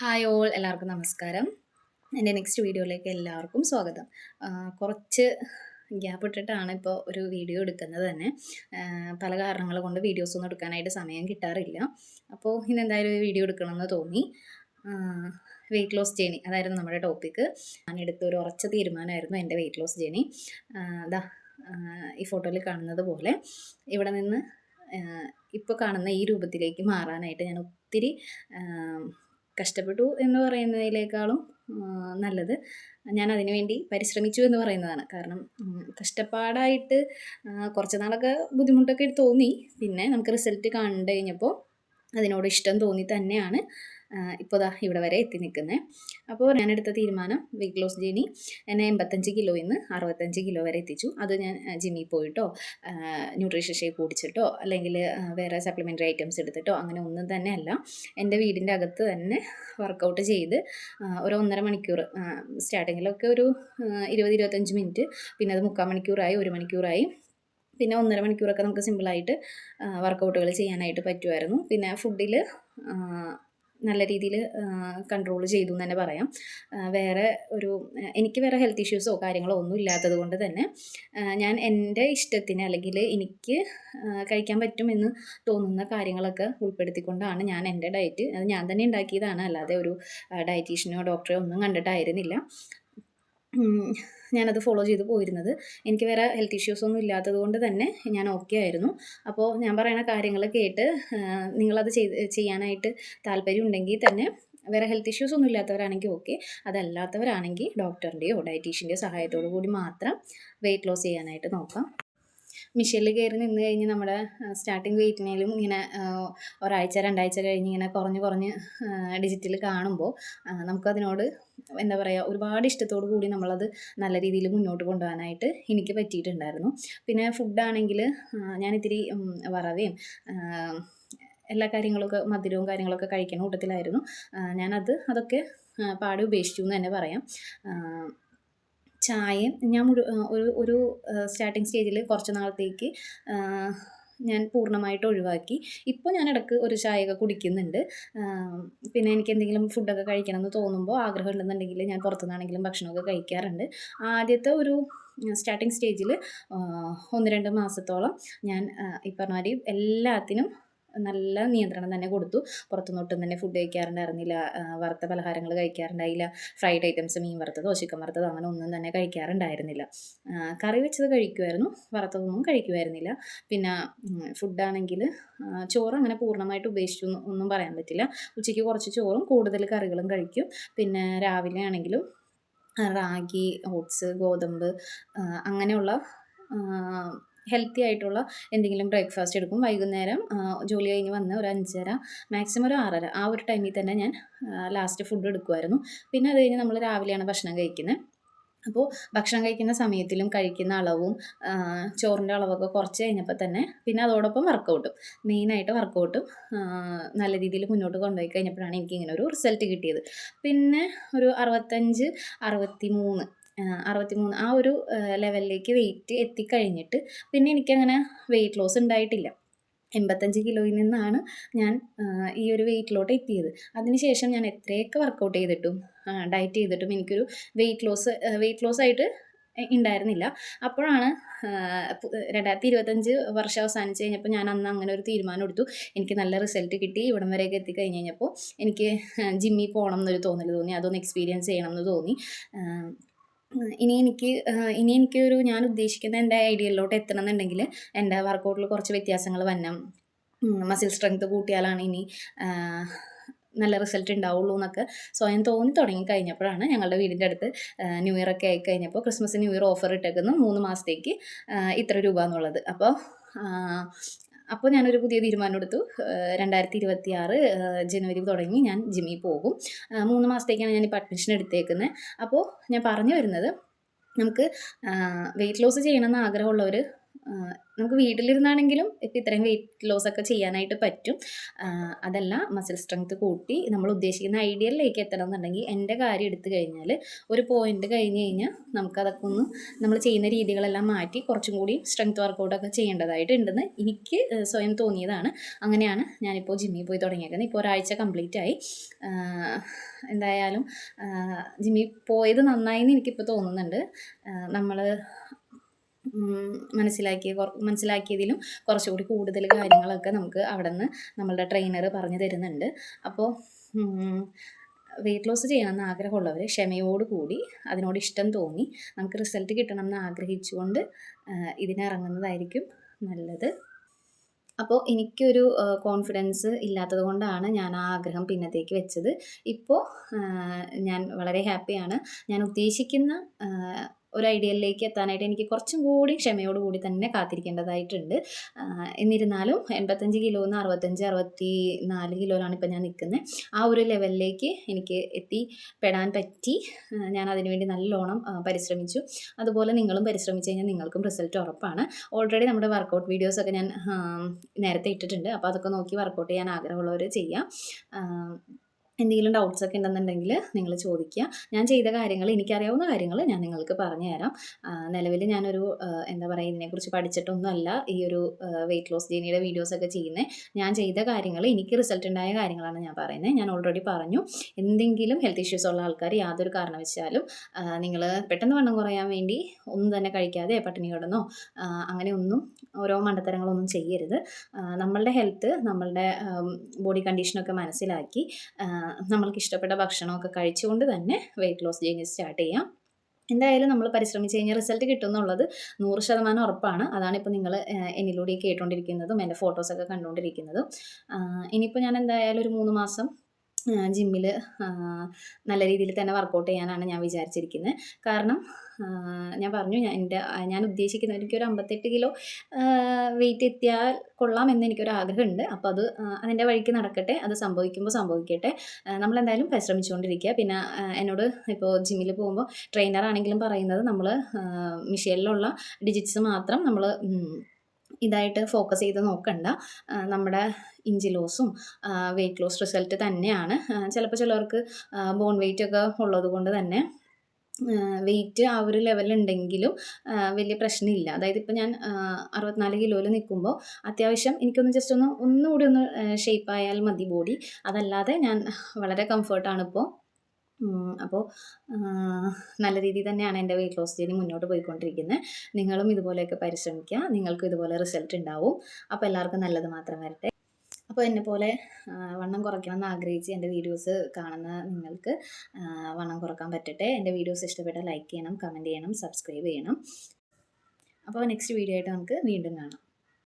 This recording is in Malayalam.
ഹായ് ഓൾ എല്ലാവർക്കും നമസ്കാരം. എന്റെ നെക്സ്റ്റ് വീഡിയോയിലേക്ക് എല്ലാവർക്കും സ്വാഗതം. കുറച്ച് ഗ്യാപ്പ് ഇട്ടിട്ടാണ് ഇപ്പോൾ ഒരു വീഡിയോ എടുക്കുന്നത് തന്നെ. പല കാരണങ്ങൾ കൊണ്ട് വീഡിയോസ് ഒന്നും എടുക്കാനായിട്ട് സമയം കിട്ടാറില്ല. അപ്പോൾ ഇന്ന് എന്തായാലും ഒരു വീഡിയോ എടുക്കണമെന്ന് തോന്നി. വെയിറ്റ് ലോസ് ജേണി അതായിരുന്നു നമ്മുടെ ടോപ്പിക്ക് ഞാൻ എടുത്ത ഒരു ഉറച്ച തീരുമാനമായിരുന്നു എന്റെ വെയിറ്റ് ലോസ് ജേണി അതാ ഈ ഫോട്ടോയിൽ കാണുന്നത് പോലെ ഇവിടെ നിന്ന് ഇപ്പോൾ കാണുന്ന ഈ രൂപത്തിലേക്ക് മാറാനായിട്ട് ഞാൻ ഒത്തിരി കഷ്ടപ്പെട്ടു എന്ന് പറയുന്നതിനേക്കാളും ആ, നല്ലത്. ഞാൻ അതിനുവേണ്ടി പരിശ്രമിച്ചു എന്ന് പറയുന്നതാണ്. കാരണം കഷ്ടപ്പാടായിട്ട് കുറച്ച് നാളൊക്കെ ബുദ്ധിമുട്ടൊക്കെ തോന്നി. പിന്നെ നമുക്ക് റിസൾട്ട് കണ്ടു കഴിഞ്ഞപ്പോൾ അതിനോട് ഇഷ്ടം തോന്നി തന്നെയാണ്. ഇപ്പോൾ ദാ ഇവിടെ വരെ എത്തി നിൽക്കുന്നത് അപ്പോൾ ഞാനെടുത്ത തീരുമാനം വെയ്റ്റ് ലോസ് ജേണി എന്നെ എൺപത്തഞ്ച് കിലോയിൽ നിന്ന് അറുപത്തഞ്ച് കിലോ വരെ എത്തിച്ചു. അത് ഞാൻ ജിമ്മിൽ പോയിട്ടോ ന്യൂട്രീഷൻ ഷേക്ക് കുടിച്ചിട്ടോ അല്ലെങ്കിൽ വേറെ സപ്ലിമെന്ററി ഐറ്റംസ് എടുത്തിട്ടോ അങ്ങനെ ഒന്നും തന്നെ അല്ല. എന്റെ വീടിന്റെ അകത്ത് തന്നെ വർക്കൗട്ട് ചെയ്ത് ഒരു ഒന്നര മണിക്കൂർ സ്റ്റാർട്ടിങ്ങിലൊക്കെ ഒരു ഇരുപത് ഇരുപത്തഞ്ച് മിനിറ്റ് പിന്നെ അത് മുക്കാൽ മണിക്കൂറായി ഒരു മണിക്കൂറായി. പിന്നെ ഒന്നര മണിക്കൂറൊക്കെ നമുക്ക് സിമ്പിളായിട്ട് വർക്കൗട്ടുകൾ ചെയ്യാനായിട്ട് പറ്റുമായിരുന്നു പിന്നെ ഫുഡിൽ നല്ല രീതിയിൽ കൺട്രോൾ ചെയ്തു എന്ന് തന്നെ പറയാം. വേറെ ഒരു എനിക്ക് വേറെ ഹെൽത്ത് ഇഷ്യൂസോ കാര്യങ്ങളോ ഒന്നും ഇല്ലാത്തത് കൊണ്ട് തന്നെ ഞാൻ എന്റെ ഇഷ്ടത്തിന് അല്ലെങ്കിൽ എനിക്ക് കഴിക്കാൻ പറ്റുമെന്ന് തോന്നുന്ന കാര്യങ്ങളൊക്കെ ഉൾപ്പെടുത്തിക്കൊണ്ടാണ് ഞാൻ എന്റെ ഡയറ്റ് അത് ഞാൻ തന്നെ ഉണ്ടാക്കിയതാണ്. അല്ലാതെ ഒരു ഡയറ്റീഷ്യനോ ഡോക്ടറോ ഒന്നും കണ്ടിട്ടായിരുന്നില്ല. ഞാനത് ഫോളോ ചെയ്ത് പോയിരുന്നത്. എനിക്ക് വേറെ ഹെൽത്ത് ഇഷ്യൂസ് ഒന്നും ഇല്ലാത്തത് കൊണ്ട് തന്നെ ഞാൻ ഓക്കെ ആയിരുന്നു. അപ്പോൾ ഞാൻ പറയുന്ന കാര്യങ്ങൾ കേട്ട് നിങ്ങളത് ചെയ്ത് ചെയ്യാനായിട്ട് താല്പര്യം ഉണ്ടെങ്കിൽ തന്നെ വേറെ ഹെൽത്ത് ഇഷ്യൂസ് ഒന്നും ഇല്ലാത്തവരാണെങ്കിൽ ഓക്കെ അതല്ലാത്തവരാണെങ്കിൽ ഡോക്ടറിന്റെയോ ഡയറ്റീഷ്യന്റെയോ സഹായത്തോടു കൂടി മാത്രം വെയിറ്റ് ലോസ് ചെയ്യാനായിട്ട് നോക്കാം. മിഷനിൽ കയറി നിന്ന് കഴിഞ്ഞ് നമ്മുടെ സ്റ്റാർട്ടിങ് വെയിറ്റിനേലും ഇങ്ങനെ ഒരാഴ്ച രണ്ടാഴ്ച കഴിഞ്ഞ് ഇങ്ങനെ കുറഞ്ഞ് കുറഞ്ഞ് ഡിജിറ്റിൽ കാണുമ്പോൾ നമുക്കതിനോട് എന്താ പറയുക ഒരുപാട് ഇഷ്ടത്തോടു കൂടി നമ്മളത് നല്ല രീതിയിൽ മുന്നോട്ട് കൊണ്ടുപോകാനായിട്ട് എനിക്ക് പറ്റിയിട്ടുണ്ടായിരുന്നു. പിന്നെ ഫുഡാണെങ്കിൽ ഉം, വറവയും എല്ലാ കാര്യങ്ങളൊക്കെ മധുരവും കാര്യങ്ങളൊക്കെ കഴിക്കുന്ന കൂട്ടത്തിലായിരുന്നു. ഞാനത് അതൊക്കെ പാടി ഉപേക്ഷിച്ചു എന്ന് തന്നെ പറയാം. ചായയും ഞാൻ മുഴു ഒരു ഒരു സ്റ്റാർട്ടിങ് സ്റ്റേജിൽ കുറച്ച് നാളത്തേക്ക് ഞാൻ പൂർണമായിട്ട് ഒഴിവാക്കി. ഇപ്പോൾ ഞാൻ ഇടയ്ക്ക് ഒരു ചായയൊക്കെ കുടിക്കുന്നുണ്ട്. പിന്നെ എനിക്ക് എന്തെങ്കിലും ഫുഡൊക്കെ കഴിക്കണം എന്ന് തോന്നുമ്പോൾ ആഗ്രഹം ഉണ്ടെന്നുണ്ടെങ്കിൽ ഞാൻ പുറത്തുനിന്നാണെങ്കിലും ഭക്ഷണമൊക്കെ കഴിക്കാറുണ്ട്. ആദ്യത്തെ ഒരു സ്റ്റാർട്ടിങ് സ്റ്റേജിൽ ഒന്ന് രണ്ട് മാസത്തോളം ഞാൻ ഈ മാതിരി എല്ലാത്തിനും നല്ല നിയന്ത്രണം തന്നെ കൊടുത്തു. പുറത്തുനിന്നൊട്ടും തന്നെ ഫുഡ് കഴിക്കാറുണ്ടായിരുന്നില്ല വറുത്ത പലഹാരങ്ങൾ കഴിക്കാറുണ്ടായില്ല. ഫ്രൈഡ് ഐറ്റംസ് മീൻ വറുത്തതോ ചിക്കൻ വറുത്തതോ അങ്ങനെ ഒന്നും തന്നെ കഴിക്കാറുണ്ടായിരുന്നില്ല. കറി വെച്ചത് കഴിക്കുമായിരുന്നു വറുത്തതൊന്നും കഴിക്കുമായിരുന്നില്ല പിന്നെ ഫുഡാണെങ്കിൽ ചോറ് അങ്ങനെ പൂർണമായിട്ട് ഉപേക്ഷിച്ചു ഒന്നും പറയാൻ പറ്റില്ല. ഉച്ചയ്ക്ക് കുറച്ച് ചോറും കൂടുതൽ കറികളും കഴിക്കും. പിന്നെ രാവിലെ ആണെങ്കിലും റാഗി ഓട്സ് ഗോതമ്പ് അങ്ങനെയുള്ള ഹെൽത്തി ആയിട്ടുള്ള എന്തെങ്കിലും ബ്രേക്ക്ഫാസ്റ്റ് എടുക്കും. വൈകുന്നേരം ജോലി കഴിഞ്ഞ് വന്ന് ഒരു അഞ്ചര മാക്സിമം ഒരു ആറര ആ ഒരു ടൈമിൽ തന്നെ ഞാൻ ലാസ്റ്റ് ഫുഡ് എടുക്കുമായിരുന്നു പിന്നെ അത് കഴിഞ്ഞ് നമ്മൾ രാവിലെയാണ് ഭക്ഷണം കഴിക്കുന്നത് അപ്പോൾ ഭക്ഷണം കഴിക്കുന്ന സമയത്തിലും കഴിക്കുന്ന അളവും ചോറിന്റെ അളവൊക്കെ കുറച്ച് കഴിഞ്ഞപ്പോൾ തന്നെ പിന്നെ അതോടൊപ്പം വർക്കൗട്ടും മെയിനായിട്ട് വർക്കൗട്ടും നല്ല രീതിയിൽ മുന്നോട്ട് കൊണ്ടുപോയി കഴിഞ്ഞപ്പോഴാണ് എനിക്ക് ഇങ്ങനെ ഒരു റിസൾട്ട് കിട്ടിയത്. പിന്നെ ഒരു അറുപത്തഞ്ച് അറുപത്തി മൂന്ന് അറുപത്തി മൂന്ന് ആ ഒരു ലെവലിലേക്ക് വെയിറ്റ് എത്തിക്കഴിഞ്ഞിട്ട് പിന്നെ എനിക്കങ്ങനെ വെയിറ്റ് ലോസ് ഉണ്ടായിട്ടില്ല. എൺപത്തഞ്ച് കിലോയിൽ നിന്നാണ് ഞാൻ ഈ ഒരു വെയിറ്റിലോട്ട് എത്തിയത്. അതിനുശേഷം ഞാൻ എത്രയൊക്കെ വർക്കൗട്ട് ചെയ്തിട്ടും ഡയറ്റ് ചെയ്തിട്ടും എനിക്കൊരു വെയിറ്റ് ലോസ് വെയിറ്റ് ലോസ് ആയിട്ട് ഉണ്ടായിരുന്നില്ല അപ്പോഴാണ് രണ്ടായിരത്തി ഇരുപത്തഞ്ച് വർഷം അവസാനിച്ച് കഴിഞ്ഞപ്പോൾ ഞാൻ അന്ന് അങ്ങനെ ഒരു തീരുമാനം എടുത്തു. എനിക്ക് നല്ല റിസൾട്ട് കിട്ടി. ഇവിടം വരെയൊക്കെ എത്തിക്കഴിഞ്ഞ് കഴിഞ്ഞപ്പോൾ എനിക്ക് ജിമ്മിൽ പോകണം എന്നൊരു തോന്നൽ തോന്നി. അതൊന്ന് എക്സ്പീരിയൻസ് ചെയ്യണം എന്ന് തോന്നി. ഇനി എനിക്ക് ഇനി എനിക്കൊരു ഞാൻ ഉദ്ദേശിക്കുന്ന എന്റെ ഐഡിയയിലോട്ട് എത്തണം എന്നുണ്ടെങ്കിൽ എന്റെ വർക്കൗട്ടിൽ കുറച്ച് വ്യത്യാസങ്ങൾ വരണം. മസിൽ സ്ട്രെങ്ത് കൂട്ടിയാലാണ് ഇനി നല്ല റിസൾട്ട് ഉണ്ടാവുള്ളൂ എന്നൊക്കെ സ്വയം തോന്നി തുടങ്ങി കഴിഞ്ഞപ്പോഴാണ് ഞങ്ങളുടെ വീടിന്റെ അടുത്ത് ന്യൂ ഇയർ ഒക്കെ ആയി കഴിഞ്ഞപ്പോൾ ക്രിസ്മസ് ന്യൂ ഇയർ ഓഫർ ഇട്ടേക്കുന്നു. മൂന്ന് മാസത്തേക്ക് ഇത്ര രൂപ എന്നുള്ളത്. അപ്പോൾ അപ്പോൾ ഞാനൊരു പുതിയ തീരുമാനം എടുത്തു. രണ്ടായിരത്തി ഇരുപത്തി ആറ് ജനുവരി തുടങ്ങി ഞാൻ ജിമ്മിൽ പോകും. മൂന്ന് മാസത്തേക്കാണ് ഞാൻ ഇപ്പോൾ അഡ്മിഷൻ എടുത്തേക്കുന്നത് അപ്പോൾ ഞാൻ പറഞ്ഞു വരുന്നത് നമുക്ക് വെയിറ്റ് ലോസ് ചെയ്യണമെന്ന് ആഗ്രഹമുള്ളവർ നമുക്ക് വീട്ടിലിരുന്നാണെങ്കിലും ഇപ്പം ഇത്രയും വെയിറ്റ് ലോസ് ഒക്കെ ചെയ്യാനായിട്ട് പറ്റും. അതല്ല മസിൽ സ്ട്രെങ്ത് കൂട്ടി നമ്മൾ ഉദ്ദേശിക്കുന്ന ഐഡിയലിലേക്ക് എത്തണം എന്നുണ്ടെങ്കിൽ എന്റെ കാര്യം എടുത്തു കഴിഞ്ഞാൽ ഒരു പോയിന്റ് കഴിഞ്ഞ് കഴിഞ്ഞാൽ നമുക്കതൊക്കെ ഒന്ന് നമ്മൾ ചെയ്യുന്ന രീതികളെല്ലാം മാറ്റി കുറച്ചും കൂടി സ്ട്രെങ്ത് വർക്കൗട്ടൊക്കെ ചെയ്യേണ്ടതായിട്ടുണ്ടെന്ന് എനിക്ക് സ്വയം തോന്നിയതാണ്. അങ്ങനെയാണ് ഞാനിപ്പോൾ ജിമ്മിൽ പോയി തുടങ്ങിയേക്കുന്നത്. ഇപ്പോൾ ഒരാഴ്ച കംപ്ലീറ്റ് ആയി. എന്തായാലും ജിമ്മിൽ പോയത് നന്നായി എന്ന് എനിക്കിപ്പോൾ തോന്നുന്നുണ്ട് നമ്മൾ മനസ്സിലാക്കിയ മനസ്സിലാക്കിയതിലും കുറച്ചുകൂടി കൂടുതൽ കാര്യങ്ങളൊക്കെ നമുക്ക് അവിടെ നിന്ന് നമ്മളുടെ ട്രെയിനർ പറഞ്ഞു തരുന്നുണ്ട്. അപ്പോൾ വെയിറ്റ് ലോസ് ചെയ്യണമെന്ന് ആഗ്രഹമുള്ളവർ ക്ഷമയോട് കൂടി അതിനോട് ഇഷ്ടം തോന്നി നമുക്ക് റിസൾട്ട് കിട്ടണം എന്ന് ആഗ്രഹിച്ചുകൊണ്ട് ഇതിനിറങ്ങുന്നതായിരിക്കും നല്ലത്. അപ്പോൾ എനിക്കൊരു കോൺഫിഡൻസ് ഇല്ലാത്തത് കൊണ്ടാണ് ഞാൻ ആ ആഗ്രഹം പിന്നത്തേക്ക് വെച്ചത്. ഇപ്പോൾ ഞാൻ വളരെ ഹാപ്പിയാണ് ഞാൻ ഉദ്ദേശിക്കുന്ന ഒരു ഐഡിയയിലേക്ക് എത്താനായിട്ട് എനിക്ക് കുറച്ചും കൂടി ക്ഷമയോട് കൂടി തന്നെ കാത്തിരിക്കേണ്ടതായിട്ടുണ്ട്. എന്നിരുന്നാലും എൺപത്തഞ്ച് കിലോ നിന്ന് അറുപത്തഞ്ച് അറുപത്തി നാല് കിലോയിലാണ് ഇപ്പോൾ ഞാൻ നിൽക്കുന്നത്. ആ ഒരു ലെവലിലേക്ക് എനിക്ക് എത്തിപ്പെടാൻ പറ്റി. ഞാൻ അതിനുവേണ്ടി നല്ലോണം പരിശ്രമിച്ചു. അതുപോലെ നിങ്ങളും പരിശ്രമിച്ചു കഴിഞ്ഞാൽ നിങ്ങൾക്കും റിസൾട്ട് ഉറപ്പാണ്. ഓൾറെഡി നമ്മുടെ വർക്കൗട്ട് വീഡിയോസൊക്കെ ഞാൻ നേരത്തെ ഇട്ടിട്ടുണ്ട്. അപ്പോൾ അതൊക്കെ നോക്കി വർക്കൗട്ട് ചെയ്യാൻ ആഗ്രഹമുള്ളവർ ചെയ്യാം. എന്തെങ്കിലും ഡൗട്ട്സ് ഒക്കെ ഉണ്ടെന്നുണ്ടെങ്കിൽ നിങ്ങൾ ചോദിക്കുക. ഞാൻ ചെയ്ത കാര്യങ്ങൾ എനിക്കറിയാവുന്ന കാര്യങ്ങൾ ഞാൻ നിങ്ങൾക്ക് പറഞ്ഞു തരാം നിലവിൽ ഞാനൊരു എന്താ പറയുക ഇതിനെക്കുറിച്ച് പഠിച്ചിട്ടൊന്നുമല്ല ഈ ഒരു വെയിറ്റ് ലോസ് ജേണിയുടെ വീഡിയോസൊക്കെ ചെയ്യുന്നത്. ഞാൻ ചെയ്ത കാര്യങ്ങൾ എനിക്ക് റിസൾട്ട് ഉണ്ടായ കാര്യങ്ങളാണ് ഞാൻ പറയുന്നത്. ഞാൻ ഓൾറെഡി പറഞ്ഞു. എന്തെങ്കിലും ഹെൽത്ത് ഇഷ്യൂസ് ഉള്ള ആൾക്കാർ യാതൊരു കാരണവശാലും നിങ്ങൾ പെട്ടെന്ന് വണ്ണം കുറയാൻ വേണ്ടി ഒന്നും തന്നെ കഴിക്കാതെ പട്ടിണി കിടന്നോ അങ്ങനെ ഒന്നും ഓരോ മണ്ടത്തരങ്ങളൊന്നും ചെയ്യരുത്. നമ്മളുടെ ഹെൽത്ത് നമ്മളുടെ ബോഡി കണ്ടീഷനൊക്കെ മനസ്സിലാക്കി നമ്മൾക്ക് ഇഷ്ടപ്പെട്ട ഭക്ഷണമൊക്കെ കഴിച്ചുകൊണ്ട് തന്നെ വെയിറ്റ് ലോസ് ജേണി സ്റ്റാർട്ട് ചെയ്യാം. എന്തായാലും നമ്മൾ പരിശ്രമിച്ച് കഴിഞ്ഞാൽ റിസൾട്ട് കിട്ടും എന്നുള്ളത് നൂറ് ശതമാനം ഉറപ്പാണ്. അതാണ് ഇപ്പോൾ നിങ്ങൾ എന്നിലൂടെ കേട്ടുകൊണ്ടിരിക്കുന്നതും എന്റെ ഫോട്ടോസൊക്കെ കണ്ടുകൊണ്ടിരിക്കുന്നതും ഇനിയിപ്പോൾ ഞാൻ എന്തായാലും ഒരു മൂന്ന് മാസം ജിമ്മിൽ നല്ല രീതിയിൽ തന്നെ വർക്കൗട്ട് ചെയ്യാനാണ് ഞാൻ വിചാരിച്ചിരിക്കുന്നത് കാരണം ഞാൻ പറഞ്ഞു ഞാൻ എന്റെ ഞാൻ ഉദ്ദേശിക്കുന്നത് എനിക്കൊരു അമ്പത്തെട്ട് കിലോ വെയിറ്റ് എത്തിയാൽ കൊള്ളാമെന്ന് എനിക്കൊരു ആഗ്രഹമുണ്ട് അപ്പോൾ അത് അതിന്റെ വഴിക്ക് നടക്കട്ടെ അത് സംഭവിക്കുമ്പോൾ സംഭവിക്കട്ടെ. നമ്മളെന്തായാലും പരിശ്രമിച്ചുകൊണ്ടിരിക്കുക. പിന്നെ എന്നോട് ഇപ്പോൾ ജിമ്മിൽ പോകുമ്പോൾ ട്രെയിനറാണെങ്കിലും പറയുന്നത് നമ്മൾ മിഷീനിലുള്ള ഡിജിറ്റ്സ് മാത്രം നമ്മൾ ഇതായിട്ട് ഫോക്കസ് ചെയ്ത് നോക്കണ്ട. നമ്മുടെ ഇഞ്ചി ലോസും വെയിറ്റ് ലോസ് റിസൾട്ട് തന്നെയാണ്. ചിലപ്പോൾ ചിലർക്ക് ബോൺ വെയിറ്റ് ഒക്കെ ഉള്ളത് കൊണ്ട് തന്നെ വെയിറ്റ് ആ ഒരു ലെവലുണ്ടെങ്കിലും വലിയ പ്രശ്നമില്ല. അതായത് ഇപ്പം ഞാൻ അറുപത്തിനാല് കിലോയിൽ നിൽക്കുമ്പോൾ അത്യാവശ്യം എനിക്കൊന്ന് ജസ്റ്റ് ഒന്ന് ഒന്നുകൂടി ഒന്ന് ഷേപ്പായാൽ മതി ബോഡി അതല്ലാതെ ഞാൻ വളരെ കംഫർട്ടാണ് ഇപ്പോൾ അപ്പോൾ നല്ല രീതിയിൽ തന്നെയാണ് എന്റെ വെയിറ്റ് ലോസ് ജേണി മുന്നോട്ട് പോയിക്കൊണ്ടിരിക്കുന്നത് നിങ്ങളും ഇതുപോലെയൊക്കെ പരിശ്രമിക്കുക നിങ്ങൾക്കും ഇതുപോലെ റിസൾട്ട് ഉണ്ടാവും അപ്പോൾ എല്ലാവർക്കും നല്ലത് മാത്രം വരട്ടെ. അപ്പോൾ എന്നെ പോലെ വണ്ണം കുറയ്ക്കണം എന്ന് ആഗ്രഹിച്ച് എന്റെ വീഡിയോസ് കാണുന്ന നിങ്ങൾക്ക് വണ്ണം കുറയ്ക്കാൻ പറ്റട്ടെ. എന്റെ വീഡിയോസ് ഇഷ്ടപ്പെട്ടാൽ ലൈക്ക് ചെയ്യണം കമന്റ് ചെയ്യണം സബ്സ്ക്രൈബ് ചെയ്യണം. അപ്പോൾ നെക്സ്റ്റ് വീഡിയോ ആയിട്ട് നമുക്ക് വീണ്ടും കാണാം.